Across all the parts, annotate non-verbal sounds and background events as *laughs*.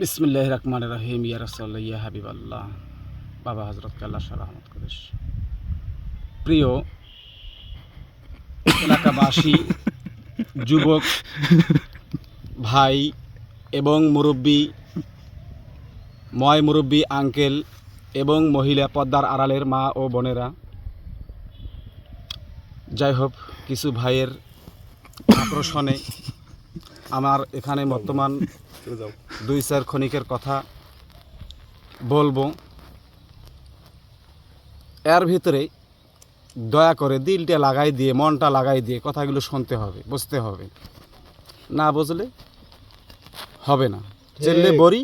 বিসমিল্লাহ রহমান রহিম, ইয়া রসল্লা ইয়া হাবিব আল্লাহ বাবা হজরত কাল্লা সালামত করিস। প্রিয় এলাকাবাসী, যুবক, ভাই এবং মুরব্বী, ময় মুরব্বী, আঙ্কেল এবং মহিলা পদ্মার আড়ালের মা ও বোনেরা যাই হোক কিছু ভাইয়ের আকর্ষণে আমার এখানে বর্তমান দুই চার ক্ষণিকের কথা বলব। এর ভিতরে দয়া করে দিলটা লাগাই দিয়ে মনটা লাগাই দিয়ে কথাগুলো শুনতে হবে বুঝতে হবে। না বুঝলে হবে না। চললে বড়ি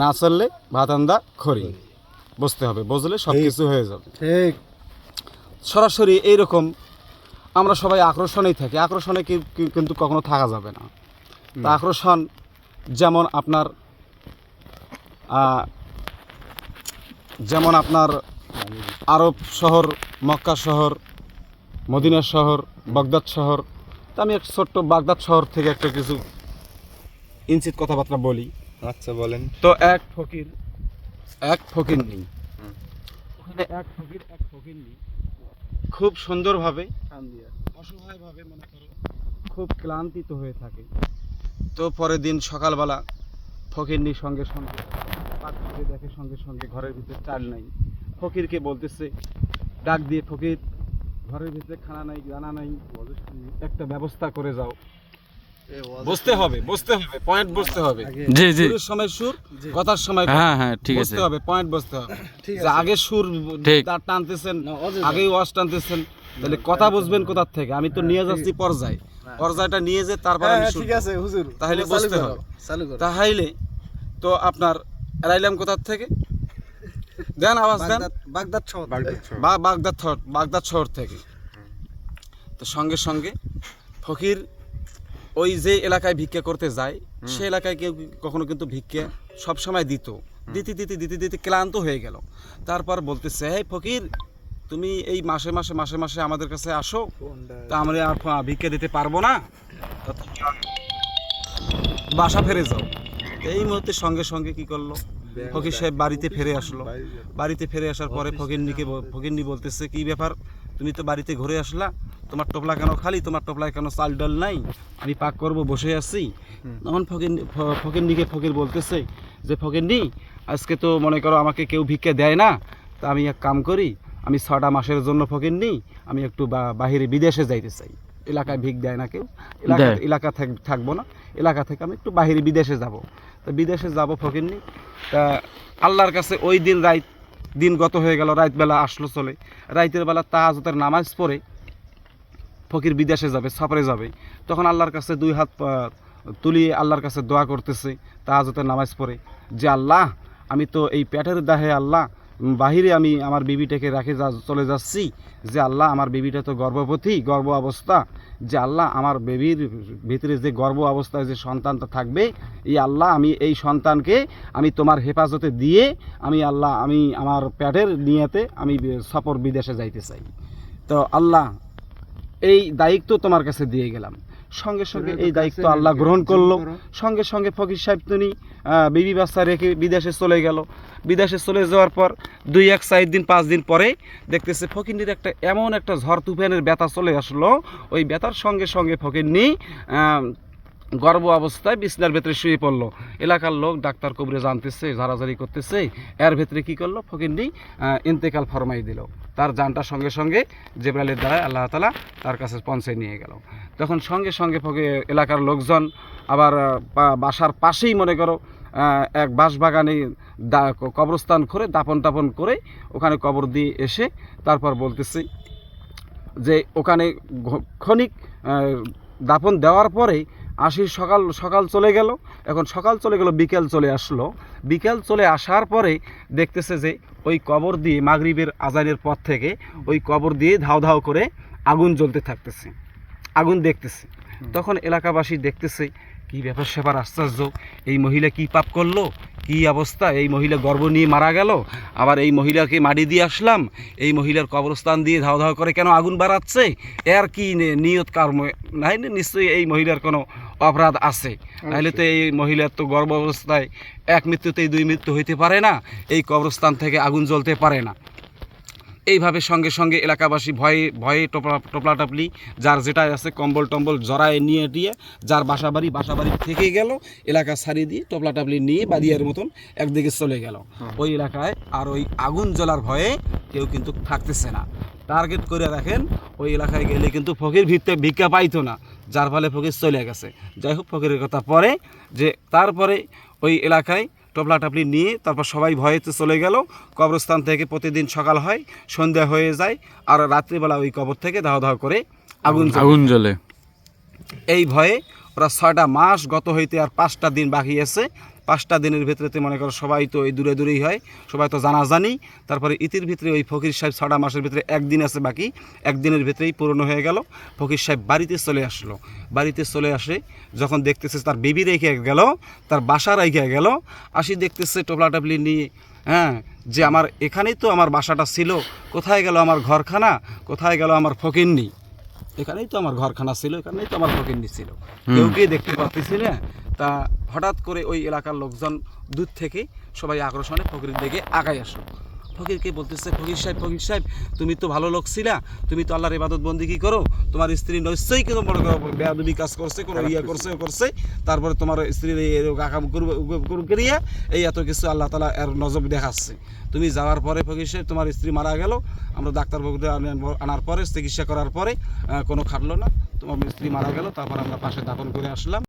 না চললে ভাতান্দা খড়ি। বুঝতে হবে বুঝলে সব কিছু হয়ে যাবে। ঠিক। সরাসরি এইরকম আমরা সবাই আকর্ষণেই থাকি। আকর্ষণে কিন্তু কখনো থাকা যাবে না। তা আকর্ষণ যেমন আপনার যেমন আপনার আরব শহর মক্কা শহর মদিনা শহর বাগদাদ শহর। তা আমি এক ছোট্ট বাগদাদ শহর থেকে একটা কিছু ইঞ্চিত কথাবার্তা বলি। আচ্ছা বলেন। তো এক ফকির এক ফকির নেই। ওখানে এক ফকির এক ফকির নেই। খুব সুন্দরভাবে অসহায়ভাবে মনে করো খুব ক্লান্তিত হয়ে থাকে। তো পরের দিন সকালবেলা ফকিরনি সঙ্গে সঙ্গে পাক করে দেখে সঙ্গে সঙ্গে ঘরের ভিতরে চাল নাই। ফকিরকে বলতেছে ডাক দিয়ে ফকির ঘরের ভিতরে খানা নাই জানা নাই একটা ব্যবস্থা করে যাও। বুঝতে হবে বুঝতে হবে পয়েন্ট বুঝতে হবে। জি জি। সুরের সময় সুর কথার সময় হ্যাঁ হ্যাঁ ঠিক আছে। বুঝতে হবে। পয়েন্ট বুঝতে হবে *laughs* আগে সুর তার টানতেছেন আগেই ওয়াশ টানতেছেন তাহলে কথা বুঝবেন কোথার থেকে? আমি তো নিয়ে যাচ্ছি পর্যায়। পর্যায়টা নিয়ে যে তারপর আমি সুর ঠিক আছে হুজুর। তাহলে বুঝতে হবে। চালু করো। তাহলে তো আপনার এরাইলাম কোথার থেকে? দেন আওয়াজ দেন। বাগদাদ বাগদাদ শহর বা- বাগদাদ থ- বাগদাদ শহর থেকে। তো সঙ্গে সঙ্গে ফকির ওই যে এলাকায় ভিক্ষা করতে যায় সে এলাকায় কেউ কখনো কিন্তু ভিক্ষা সবসময় দিত। দিতে দিতে দিতে দিতে ক্লান্ত হয়ে গেল। তারপর বলতেছে হে ফকির তুমি এই মাসে মাসে মাসে মাসে আমাদের কাছে আসো তা আমরা আর ভিক্ষা দিতে পারব না। বাসা ফেরে যাও। এই মুহূর্তে সঙ্গে সঙ্গে কি করল? ফকির সাহেব বাড়িতে ফিরে আসলো। বাড়িতে ফিরে আসার পরে ফকিরনিকে ফকিরনি বলতেছে কি ব্যাপার? তুমি তো বাড়িতে ঘুরে আসলা। তোমার টোপলা কেন খালি? তোমার টোপলায় কেন চাল ডাল নাই? আমি পাক করব বসে আছি। তখন ফকির ফকিরনিকে ফকির বলতেছে যে ফকিরনি আজকে তো মনে করো আমাকে কেউ ভিক্ষা দেয় না। তা আমি এক কাম করি আমি ছটা মাসের জন্য ফকিরনি আমি একটু বা- বাহিরে বিদেশে যাইতে চাই। এলাকায় ভিক দেয় না কেউ। এলাকা থাকব না। এলাকা থেকে আমি একটু বাহিরে বিদেশে যাব। তো বিদেশে যাব ফকিরনি তা আল্লাহর কাছে ওই দিন রাত দিন গত হয়ে গেল রাতবেলা আসলো চলে। রাতের বেলা তাহাজতের নামাজ পড়ে ফকির বিদেশে যাবে সফরে যাবে। তখন আল্লাহর কাছে দুই হাত তুলিয়ে আল্লাহর কাছে দোয়া করতেছে তাহাজতের নামাজ পড়ে। যে আল্লাহ আমি তো এই পেটের দাহে আল্লাহ বাহিরে আমি আমার বিবিটাকে রেখে যা চলে যাচ্ছি যে আল্লাহ আমার বেবিটা তো গর্ভবতী গর্ভ অবস্থা। যে আল্লাহ আমার বেবির ভিতরে যে গর্ভ অবস্থায় যে সন্তানটা থাকবে এই আল্লাহ আমি এই সন্তানকে আমি তোমার হেফাজতে দিয়ে আমি আল্লাহ আমি আমার পেটের নিয়েতে আমি সফর বিদেশে যাইতে চাই। তো আল্লাহ এই দায়িত্ব তোমার কাছে দিয়ে গেলাম। সঙ্গে সঙ্গে এই দায়িত্ব আল্লাহ গ্রহণ করল। সঙ্গে সঙ্গে ফকির সাহেব তিনি আহ, বিবি বাচ্চা রেখে বিদেশে চলে গেল। বিদেশে চলে যাওয়ার পর দুই এক চার দিন পাঁচ দিন পরে দেখতেছে ফকিরনির একটা এমন একটা ঝড় তুফানের ব্যথা চলে আসলো। ওই ব্যথার সঙ্গে সঙ্গে ফকিরনি আহ, গর্ভ অবস্থায় বিছনার ভেতরে শুয়ে পড়ল। এলাকার লোক ডাক্তার কবরে জানতেছে ঝাড়াঝাড়ি করতেছে। এর ভেতরে কি করল? ফকিরনি আহ, ইন্তেকাল ফরমাই দিল। তার জানটা সঙ্গে সঙ্গে জেব্রাইলের দ্বারা আল্লাহ তালা তার কাছে পৌঁছে নিয়ে গেল। তখন সঙ্গে সঙ্গে ফকি এলাকার লোকজন আবার বাসার পাশেই মনে করো এক বাঁশবাগানে দা কবরস্থান করে দাপন টাপন করে ওখানে কবর দিয়ে এসে তারপর বলতেছি যে ওখানে ক্ষণিক দাপন দেওয়ার পরে আসি সকাল সকাল চলে গেল। এখন সকাল চলে গেল বিকেল চলে আসলো। বিকেল চলে আসার পরে দেখতেছে যে ওই কবর দিয়ে মাগরিবের আজানের পর থেকে ওই কবর দিয়ে ধাও ধাও করে আগুন জ্বলতে থাকতেছে। আগুন দেখতেছে। তখন এলাকাবাসী দেখতেছে কি ব্যাপার স্যাপার আশ্চর্য? এই মহিলা কি পাপ করল? কি অবস্থা? এই মহিলা গর্ভ নিয়ে মারা গেল? আবার এই মহিলাকে মাটি দিয়ে আসলাম? এই মহিলার কবরস্থান দিয়ে ধাও ধাও করে কেন আগুন বাড়াচ্ছে? এর কি নিয়ত কর্ম? নাই নিশ্চয়ই এই মহিলার কোনো অপরাধ আছে। তাহলে তো এই মহিলার তো গর্ভ অবস্থায় এক মৃত্যুতেই দুই মৃত্যু হইতে পারে না। এই কবরস্থান থেকে আগুন জ্বলতে পারে না। এইভাবে সঙ্গে সঙ্গে এলাকাবাসী ভয়ে ভয়ে টোপলা টোপলা টাপলি যার যেটা আছে কম্বল টম্বল জড়ায় নিয়ে টিয়ে যার বাসা বাড়ি বাসা বাড়ি থেকে গেল এলাকা ছাড়িয়ে দিয়ে টোপলা টাপলি নিয়ে বাদিয়ার মতন একদিকে চলে গেল। ওই এলাকায় আর ওই আগুন জ্বলার ভয়ে কেউ কিন্তু থাকতেছে না। টার্গেট করে রাখেন ওই এলাকায় গেলে কিন্তু ফকির ভিত্তে ভিক্ষা পাইতো না যার ফলে ফকির চলে গেছে। যাই হোক ফকিরের কথা পরে যে তারপরে ওই এলাকায় টপলা টাপলি নিয়ে তারপর সবাই ভয়েতে চলে গেল। কবরস্থান থেকে প্রতিদিন সকাল হয় সন্ধ্যা হয়ে যায় আর রাত্রিবেলা ওই কবর থেকে দাহ দাহ করে আগুন আগুন জ্বলে। এই ভয়ে ওরা ছয়টা মাস গত হইতে আর পাঁচটা দিন বাকি আছে। পাঁচটা দিনের ভিতরেতে মনে করো সবাই তো ওই দূরে দূরেই হয়, সবাই তো জানা জানি তারপরে ইতির ভিতরে ওই ফকির সাহেব ছটা মাসের ভিতরে একদিন আছে বাকি, একদিনের ভিতরেই পূর্ণ হয়ে গেল। ফকির সাহেব বাড়িতে চলে আসলো। বাড়িতে চলে আসে, যখন দেখতেছে তার বেবি রেখে গেল, তার বাসা রেখে গেল, আসি দেখতেছে টোপলা টাপলি নিয়ে হ্যাঁ যে আমার এখানেই তো আমার বাসাটা ছিল, কোথায় গেল আমার ঘরখানা, কোথায় গেল আমার ফকিরনি এখানেই তো আমার ঘরখানা ছিল এখানেই তো আমার ফকিরনি ছিল। কেউ কে দেখতে পাচ্ছিল না তা হঠাৎ করে ওই এলাকার লোকজন দূর থেকে সবাই আকর্ষণে ফকির দিকে আগায় আসলো। ফকিরকে বলতেছে ফকির সাহেব ফকির সাহেব তুমি তো ভালো লোক ছিলা তুমি তো আল্লাহর ইবাদত বন্দি কি করো? তোমার স্ত্রী নিশ্চয়ই কিন্তু মনে করো বেয়াদবি কাজ করছে কোনো ইয়া করছে করছে। তারপরে তোমার স্ত্রীর এই কাকাম করিয়া এই এত কিছু আল্লাহ তালা এর নজর দেখাচ্ছে। তুমি যাওয়ার পরে ফকির সাহেব তোমার স্ত্রী মারা গেল আমরা ডাক্তারবাবুদের আনার- আনার পরে চিকিৎসা করার পরে কোনো খাটলো না। তোমার স্ত্রী মারা গেল তারপর আমরা পাশে দাফন করে আসলাম।